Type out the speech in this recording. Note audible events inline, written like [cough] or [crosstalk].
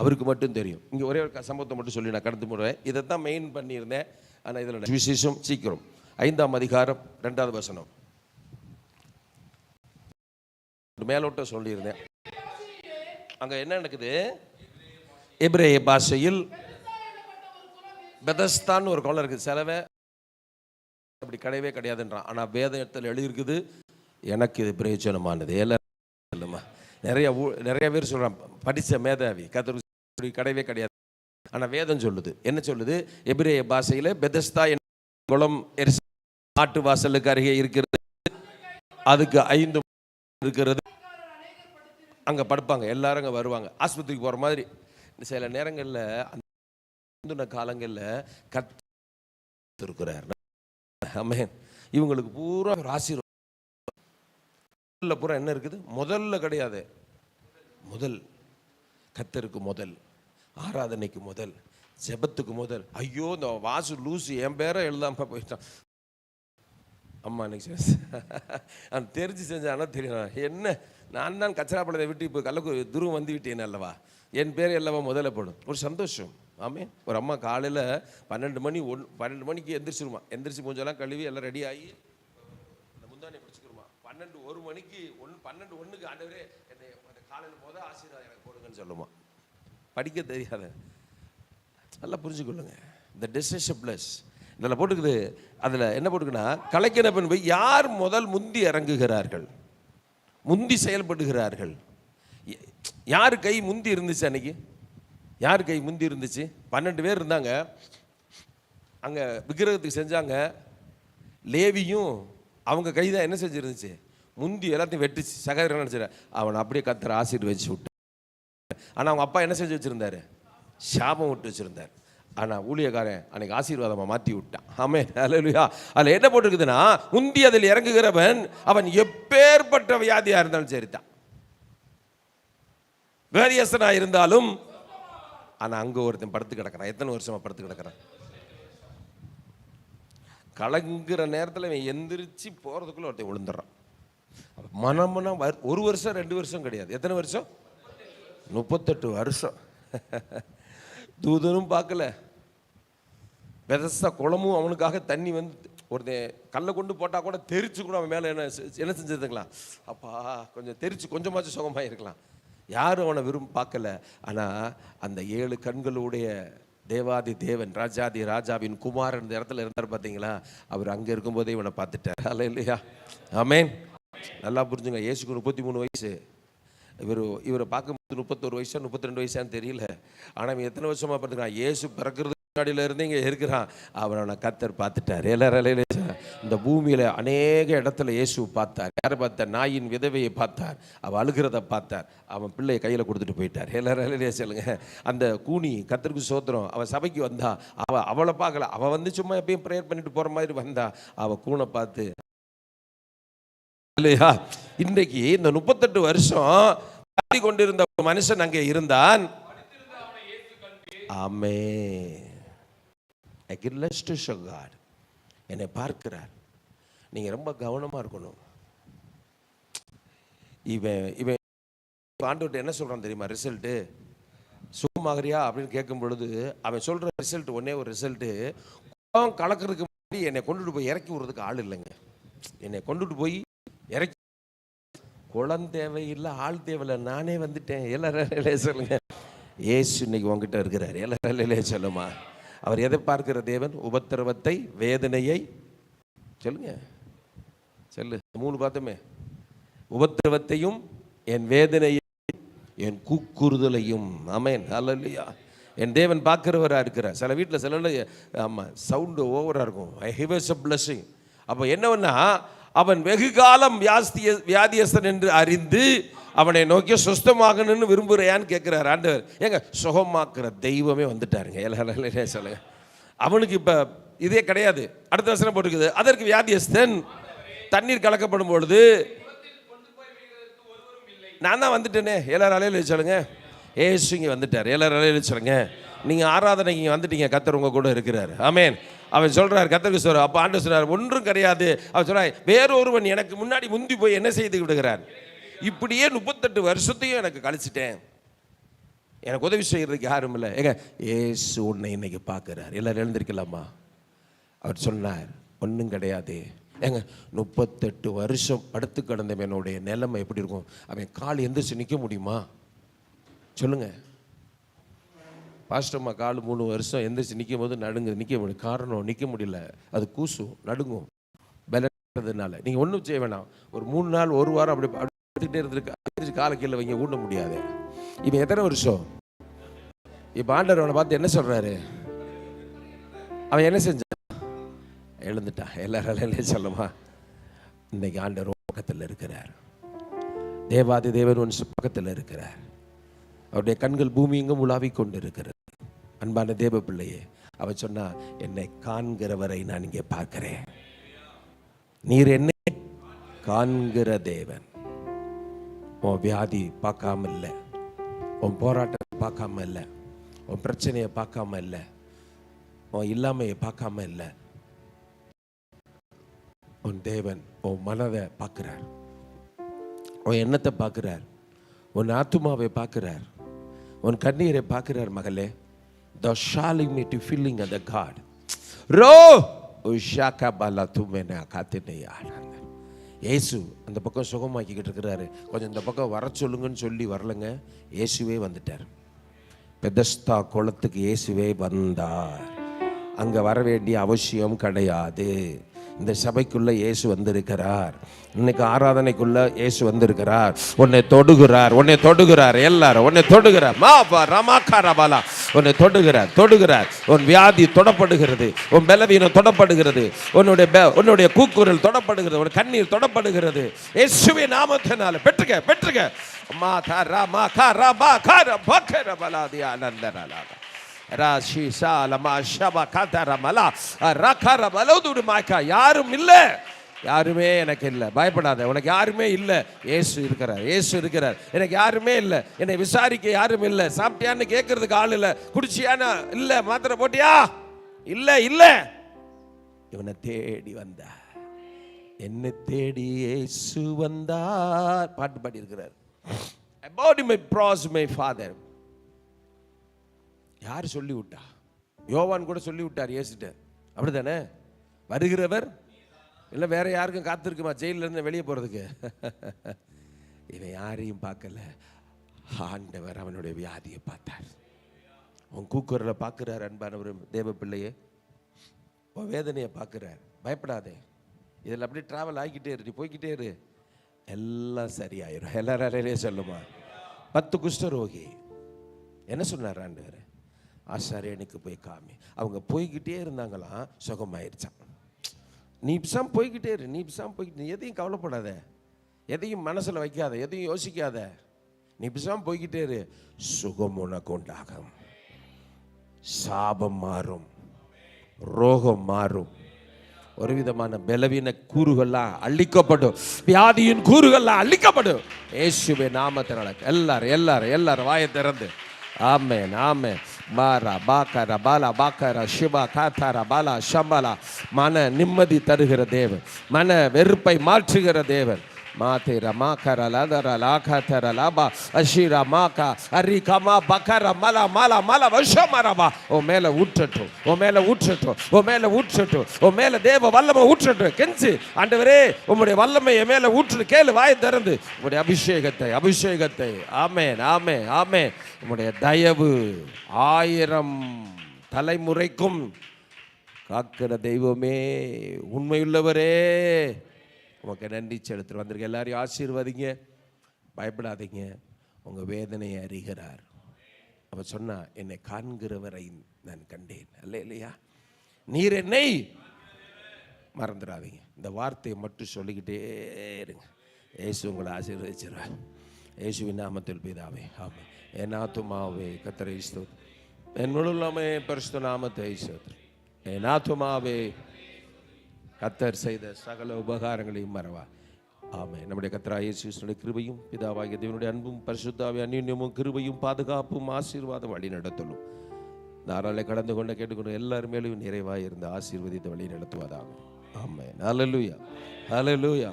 அவருக்கு மட்டும் தெரியும். இங்கே ஒரே ஒரு சம்பவத்தை மட்டும் சொல்லி நான் கடந்து போடுவேன். இதை தான் மெயின் பண்ணியிருந்தேன். ஆனால் இதில் விசேஷம் சீக்கிரம். ஐந்தாம் அதிகாரம் ரெண்டாவது வசனம். மேலோட்ட சொல்லியிருந்தேன். அங்கே என்ன நடக்குது? எபிரேய பாஷையில் பெதஸ்தான்னு ஒரு குளம் இருக்குது. செலவை அப்படி கிடையவே கிடையாதுன்றான். ஆனால் வேதத்தில் எழுதியிருக்குது எனக்கு இது பிரயோஜனமானது. எல்லாம் இல்லைம்மா. நிறைய நிறைய பேர் சொல்கிறான் படித்த மேதாவி கத்திர கிடையவே கிடையாது. ஆனால் வேதம் சொல்லுது. என்ன சொல்லுது? எபிரேய பாஷையில் பெதஸ்தா என் குளம் எரிச- ஆட்டு வாசலுக்கு அருகே இருக்கிறது. அதுக்கு ஐந்து இருக்கிறது. அங்கே படுப்பாங்க. எல்லாரும் அங்கே வருவாங்க. ஆஸ்பத்திரிக்கு போகிற மாதிரி. சில நேரங்களில் அந்த காலங்களில் கத்திருக்கிறார். இவங்களுக்கு பூரா ஒரு ஆசீர்வாதம். முதல்ல பூரா என்ன இருக்குது? முதல்ல கிடையாது. முதல். கத்தருக்கு முதல். ஆராதனைக்கு முதல் ஜெபத்துக்கு முதல். ஐயோ இந்த வாசு லூசு என் பேரை எழுதாம போயிட்டான். அம்மா அன்னைக்கு செஞ்சு தெரிஞ்சு செஞ்சானா தெரியும் என்ன? நான் தான் கச்சராப்பழத்தை விட்டு இப்போ கள்ளக்கு துருவம் வந்து விட்டேன் அல்லவா? என் பேர் அல்லவா முதல்ல போடும். ஒரு சந்தோஷம். ஆமே ஒரு அம்மா காலையில் பன்னெண்டு மணி ஒன் பன்னெண்டு மணிக்கு எந்திரிச்சிருமா. எந்திரிச்சு மூஞ்செல்லாம் கழுவி எல்லாம் ரெடி ஆகி அந்த முந்தானை பிடிச்சிக்கிறோமா பன்னெண்டு ஒரு மணிக்கு ஒன்று பன்னெண்டு ஒன்றுக்கு ஆண்டவரே என்னை அந்த காலையில் போத ஆசீர்வாதம் எனக்கு போடுங்கன்னு சொல்லுமா. படிக்க தெரியாத. நல்லா புரிஞ்சுக்கொள்ளுங்க. இந்த டெசிஷன் ப்ளஸ் இதில் போட்டுக்குது அதில் என்ன போட்டுக்குன்னா கலைக்கிற பின் போய் யார் முதல் முந்தி இறங்குகிறார்கள்? முந்தி செயல்படுகிறார்கள். யார் கை முந்தி இருந்துச்சு அன்னைக்கு? யார் கை முந்தி இருந்துச்சு? பன்னெண்டு பேர் இருந்தாங்க. அங்கே விக்கிரகத்துக்கு செஞ்சாங்க. லேவியும் அவங்க கை தான் என்ன செஞ்சிருந்துச்சு? முந்தி எல்லாத்தையும் வெட்டுச்சு. சகோதரன் நினச்சிட அவனை அப்படியே கத்துற ஆசீர்வதிச்சு விட்டு ஆனால் அவங்க அப்பா என்ன செஞ்சு வச்சுருந்தாரு? சாபம் விட்டு வச்சுருந்தார். ஆனால் ஊழியக்காரன் அன்னைக்கு ஆசீர்வாதமாக மாற்றி விட்டான். ஆமே அல்லா அதில் என்ன போட்டிருக்குதுன்னா உந்தி அதில் இறங்குகிறவன் அவன் எப்பேற்பட்ட வியாதியாக இருந்தாலும் சரிதான். வேரியசனாக இருந்தாலும் ஆனால் அங்கே ஒருத்தன் படுத்து கிடக்கிறான். எத்தனை வருஷமாக படுத்து கிடக்கிறான்? கலங்குற நேரத்தில் இவன் எந்திரிச்சு போகிறதுக்குள்ளே ஒருத்தன் விழுந்துடுறான். மனமனம் வர்- ஒரு வருஷம் ரெண்டு வருஷம் கிடையாது. எத்தனை வருஷம்? முப்பத்தெட்டு வருஷம். தூதனும் பார்க்கல. விதச குளமும் அவனுக்காக தண்ணி வந்து ஒரு கல்லை கொண்டு போட்டால் கூட தெரிச்சு கூட அவன் மேலே என்ன என்ன செஞ்சதுங்களா அப்பா கொஞ்சம் தெரிச்சு கொஞ்சமாச்சும் சுகமாக இருக்கலாம். யாரும் அவனை விரும்ப பார்க்கல. ஆனால் அந்த ஏழு கண்களுடைய தேவாதி தேவன் ராஜாதி ராஜாவின் குமாரன் இந்த இடத்துல இருந்தார் பார்த்தீங்களா? அவர் அங்கே இருக்கும்போதே இவனை பார்த்துட்டார். அல்ல இல்லையா ஆமேன் நல்லா புரிஞ்சுங்க. இயேசுக்கு முப்பத்தி மூணு வயசு. இவர் இவரை பார்க்கும்போது முப்பத்தொரு வயசா முப்பத்தி ரெண்டு வயசான்னு தெரியல. ஆனால் இவன் எத்தனை வருஷமா பார்த்துக்கிறான் ஏசு பிறக்கிறது முன்னாடியில இருந்து இங்கே இருக்கிறான். அவனை கத்தர் பார்த்துட்டார். எல்லாரும் இந்த பூமியில் அநேக இடத்துல இயேசு பார்த்தார். யாரை பார்த்தார்? நாயின் விதவையை பார்த்தார். அவள் அழுகிறத பார்த்தார். அவன் பிள்ளையை கையில் கொடுத்துட்டு போயிட்டார். எல்லாரும் சொல்லுங்க. அந்த கூனி கத்தருக்கு சோத்திரம். அவள் சபைக்கு வந்தா அவள் அவளை பார்க்கல. அவள் வந்து சும்மா எப்பயும் ப்ரேயர் பண்ணிட்டு போகிற மாதிரி வந்தா அவள் கூனை பார்த்து இல்லையா இன்றைக்கு இந்த முப்பத்தெட்டு வருஷம் பாடி கொண்டிருந்த ஒரு மனுஷன் அங்கே இருந்தான். ஆமே என்னை பார்க்கிறார். நீங்க ரொம்ப கவனமா இருக்கணும். இவன் இவன் ஆண்டவர்கிட்ட என்ன சொல்றான் தெரியுமா ரிசல்ட்டு சுகமாகறியா அப்படின்னு கேட்கும் பொழுது அவன் சொல்ற ரிசல்ட் ஒன்னே ஒரு ரிசல்ட்டு கலக்கிறதுக்கு முன்னாடி என்னை கொண்டுட்டு போய் இறக்கி விடுறதுக்கு ஆள் இல்லைங்க. என்னை கொண்டுட்டு போய் இறக்கி குளம் தேவையில்லை ஆள் தேவையில்லை. நானே வந்துட்டேன். எல்லாரே சொல்லுங்க. ஏசு இன்னைக்கு உங்ககிட்ட இருக்கிறார். எல்லாரே சொல்லுமா? அவர் எதை பார்க்கிற தேவன்? உபத்திரவத்தை வேதனையை. சொல்லுங்க. சொல்லு. மூணு பார்த்தோமே உபத்திரவத்தையும் என் வேதனையை என் கூக்குறுதலையும். அமேன் அல்லையா என் தேவன் பார்க்குறவராக இருக்கிறார். சில வீட்டில் சில ஆமாம் சவுண்டு ஓவராக இருக்கும். ஐ ஹிவஸ் அ பிளஸ்ஸிங் அப்போ என்னவென்னா அவன் வெகு காலம் வியாஸ்திய வியாதியஸ்தன் என்று அறிந்து அவனை நோக்கி சுஸ்தமாகணும்னு விரும்புறையான்னு கேட்குறாரு. ஆண்டவர் ஏங்க சுகமாக்குற தெய்வமே வந்துட்டாருங்க. எல்லாரும் சொல்லுங்க. அவனுக்கு இப்போ இதே கிடையாது. அடுத்த வசனம் போட்டுருக்குது. அதற்கு வியாதியஸ்தன் தண்ணீர் கலக்கப்படும் பொழுது நான் தான் வந்துட்டேனே. எல்லாரும் அலையில சொல்லுங்க. ஏசு இங்கே வந்துட்டார். எல்லாரும் அலையில சொல்லுங்க. நீங்கள் ஆராதனைக்கு இங்கே வந்துட்டீங்க. கத்தர் உங்கள் கூட இருக்கிறார். ஆமேன். அவன் சொல்கிறார் கத்தருக்கு சொல்கிறார் அப்போ ஆண்டு சொல்றார் ஒன்றும் கிடையாது. அவன் சொல்கிறார் வேறொருவன் எனக்கு முன்னாடி முந்தி போய் என்ன செய்து விடுகிறார் இப்படியே முப்பத்தெட்டு வருஷத்தையும் எனக்கு கழிச்சிட்டேன். எனக்கு உதவி செய்கிறதுக்கு யாரும் இல்லை. ஏங்க ஏசு உன்னை இன்னைக்கு பார்க்குறார். எல்லாரும் எழுந்திருக்கலாமா? அவர் சொன்னார் ஒன்றும் கிடையாது. ஏங்க முப்பத்தெட்டு வருஷம் படுத்து கிடந்தவனுடைய நிலைமை எப்படி இருக்கும்? அவன் கால் எந்திரிச்சு நிற்க முடியுமா? சொல்லுங்கள் பாஸ்டம்மா கால் மூணு வருஷம் எந்திரிச்சு நிற்கும் போது நடுங்க நிற்க முடியும் காரணம் நிற்க முடியல. அது கூசும் நடுங்கும். பலன்றதுனால நீங்கள் ஒன்றும் செய்ய வேணாம். ஒரு மூணு நாள் ஒரு வாரம் அப்படி அப்படி படுத்துக்கிட்டே இருந்திருக்கு. காலை கீழே வைங்க ஊண்ட முடியாது. இப்போ எத்தனை வருஷம்? இப்போ ஆண்டவர் அவனை பார்த்து என்ன சொல்றாரு? அவன் என்ன செஞ்சான் எழுந்துட்டான் எல்லாராலும் சொல்லுமா இன்னைக்கு ஆண்டவர் பக்கத்தில் இருக்கிறார். தேவாதி தேவன் உன் பக்கத்தில் இருக்கிறார். அவருடைய கண்கள் பூமி எங்கும் உலாவிக் கொண்டு இருக்கிறது அன்பான தேவ பிள்ளையே அவன் சொன்னா என்னை காண்கிறவரை நான் இங்கே பார்க்கிறேன். நீர் என்னை காண்கிற தேவன். உன் வியாதி பார்க்காம இல்லை. உன் போராட்டத்தை பார்க்காம இல்லை. உன் பிரச்சனையை பார்க்காம இல்லை. உன் இல்லாமையை பார்க்காம இல்லை. உன் தேவன் உன் மனதை பார்க்கிறார். உன் எண்ணத்தை பார்க்கிறார். உன் ஆத்துமாவை பார்க்கிறார். உன் கண்ணீரை பார்க்கிறார் மகளே. த ஷாலிங் மீ டு ஃபீலிங் அந்த காட் ரோ உஷாக்கா பாலா துமேனா காத்தினையா இயேசு அந்த பக்கம் சுகமாக்கிக்கிட்டு இருக்கிறாரு. கொஞ்சம் இந்த பக்கம் வர சொல்லுங்கன்னு சொல்லி வரலங்க. இயேசுவே வந்துட்டார். பெதஸ்தா குளத்துக்கு இயேசுவே வந்தார். அங்க வர வேண்டிய அவசியம் கிடையாது. இந்த சபைக்குள்ள இயேசு வந்திருக்கிறார். இன்னைக்கு ஆராதனைக்குள்ள இயேசு வந்திருக்கிறார். உன்னை தொடுகிறார் உன்னை தொடுகிறார் எல்லாரும் உன்னை தொடுகிறார். மா பா ரமாக்கா ரபாலா. உன்னை தொடுகிறார் தொடுகிறார். உன் வியாதி தொடப்படுகிறது உன் பலவீனம் தொடப்படுகிறது உன்னுடைய உன்னுடைய கூக்குரல் தொடப்படுகிறது உன் கண்ணீர் தொடப்படுகிறது. இயேசுவே நாமத்தினால பெற்றுக்க பெற்றுக்க. மா தா ரா மா கா ரா பா கா ரா பா கா யாரும் இல்லை. யாருமே எனக்கு இல்லை. பயப்படாத உனக்கு யாருமே இல்லை. ஏசு இருக்கிறார் ஏசு இருக்கிறார். எனக்கு யாருமே இல்லை. என்னை விசாரிக்க யாரும் இல்லை. சாப்பிட்டியான்னு கேட்கறதுக்கு ஆள் இல்லை. குடிச்சியானா? இல்லை. மாத்திரை போட்டியா? இல்லை இல்லை. இவனை தேடி வந்தார். என்னை தேடி ஏசு வந்தார். பாட்டு பாடி இருக்கிறார் அபவுட் மை ப்ராஸ் மை ஃபாதர் யார் சொல்லி விட்டா? யோவான் கூட சொல்லி விட்டார் இயேசுட்ட. அப்படிதானே வருகிறவர் இல்லை வேற யாருக்கும் காத்திருக்குமா? ஜெயில்ல இருந்து வெளியே போகிறதுக்கு [laughs] இவன் யாரையும் பார்க்கல. ஆண்டவர் அவனுடைய வியாதியை பார்த்தார். உன் கூக்குரலை பார்க்குறார் அன்பானவர் தேவ பிள்ளையே உன் வேதனையை பார்க்குறார். பயப்படாதே. இதில் அப்படியே ட்ராவல் ஆகிக்கிட்டே இரு. நீ போய்கிட்டே இரு. எல்லாம் சரியாயிரும். எல்லாராலே சொல்லுமா? பத்து குஷ்டரோகி. என்ன சொன்னார் ஆண்டு ஆசாரியனுக்கு போய் காமி. அவங்க போய்கிட்டே இருந்தாங்களாம் சுகமாயிருச்சான் நீ பிசாம் போய்கிட்டே இரு நீ பிசாம் போய்கிட்டு எதையும் கவலைப்படாத. எதையும் மனசில் வைக்காத எதையும் யோசிக்காத. நீ பிசாம் போய்கிட்டே இரு. சுகம் உனக்கு உண்டாகும். சாபம் மாறும். ரோகம் மாறும். ஒரு விதமான பலவீன கூறுகள்லாம் அழிக்கப்படும். வியாதியின் கூறுகள்லாம் அழிக்கப்படும். ஏசுவே நாமத்தினால. எல்லாரும் எல்லாரும் எல்லாரும் வாயை திறந்து. ஆமென் ஆமென். பாலா பாக்கர சிவா மன நிம்மதி தருகிற தேவன். மன வெறுப்பை மாற்றுகிற தேவன். மாதேர மாக்கர லதர லாகதர லாபா அஷிரா மாக்கா அரி கமா பக்கர மலா மலா மலா வஷமரபா ஓ மேல ஊற்றட்டும் ஓ மேல ஊற்றட்டும் ஓ மேல ஊற்றட்டும் ஓ மேல தேவ வல்லமை ஊற்றட்டும் கெஞ்சி ஆண்டவரே உம்முடைய வல்லமை என் மேல ஊற்று கேளு வாயை திறந்து உம்முடைய அபிஷேகத்தை அபிஷேகத்தை ஆமென் ஆமென் ஆமே உம்முடைய தயவு ஆயிரம் தலைமுறைக்கும் காக்கிற தெய்வமே உண்மையுள்ளவரே உமக்கு நன்றி செலுத்து வந்திருக்க எல்லாரையும் ஆசீர்வதிங்க. பயப்படாதீங்க. உங்கள் வேதனையை அறிகிறார். அவ சொன்னால் என்னை காண்கிறவரை நான் கண்டேன். அல்ல இல்லையா நீர் என்னை மறந்துடாதீங்க. இந்த வார்த்தையை மட்டும் சொல்லிக்கிட்டே இருங்க. இயேசு உங்களை ஆசீர்வதிச்சிருவார். இயேசுவின் நாமத்தில் பிதாவே ஆமாம் என் ஆத்துமாவே கத்தரை ஸ்தோத்திரம். என் முழுலாமே பரிசு நாமத்தை ஸ்தோத்திரம். என் ஆத்துமாவே கத்தர் செய்த சகல உபகாரங்களையும் மறவா. ஆமே நம்முடைய கத்ரா இயேசுடைய கிருபையும் பிதாவாகிய தேவனுடைய அன்பும் பரிசுத்தாவி அந்யுன்யமும் கிருபையும் பாதுகாப்பும் ஆசீர்வாதம் வழி நடத்தலும். நாராளை கடந்து கொண்ட கேட்டுக்கொண்டு எல்லார் மேலும் நிறைவாக இருந்து ஆசீர்வதித்து வழி நடத்துவதாக. ஆமே ஹalleluya ஹalleluya